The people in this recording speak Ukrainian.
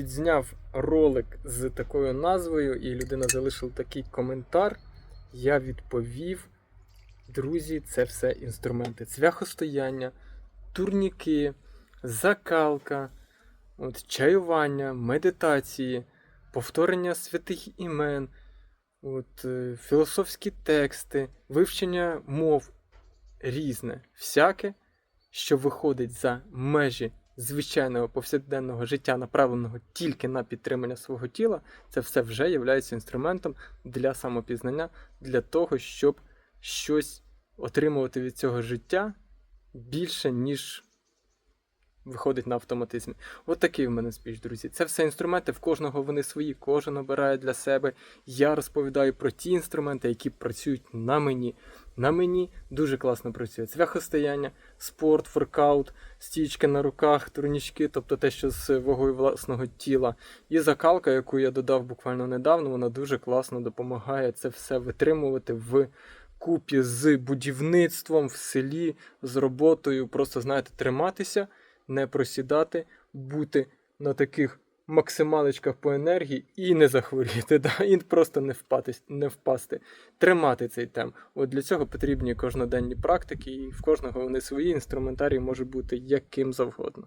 відзняв ролик з такою назвою, і людина залишила такий коментар. Я відповів: друзі, це все інструменти. Цвяхостояння, турніки, закалка, от, чаювання, медитації, повторення святих імен, от, е, філософські тексти, вивчення мов різне, всяке, що виходить за межі звичайного повсякденного життя, направленого тільки на підтримання свого тіла, це все вже є інструментом для самопізнання, для того, щоб щось отримувати від цього життя більше, ніж виходить на автоматизмі. От такий в мене спіч, друзі. Це все інструменти, в кожного вони свої, кожен обирає для себе. Я розповідаю про ті інструменти, які працюють на мені. На мені дуже класно працює цвяхостояння, спорт, воркаут, стічки на руках, турнічки, тобто те, що з вагою власного тіла. І закалка, яку я додав буквально недавно, вона дуже класно допомагає це все витримувати в купі з будівництвом в селі, з роботою. Просто знаєте, триматися, не просідати, бути на таких максималочках по енергії і не захворіти, да? і просто не впасти, не впасти, тримати цей темп. От для цього потрібні кожноденні практики, і в кожного вони свої інструментарії може бути яким завгодно.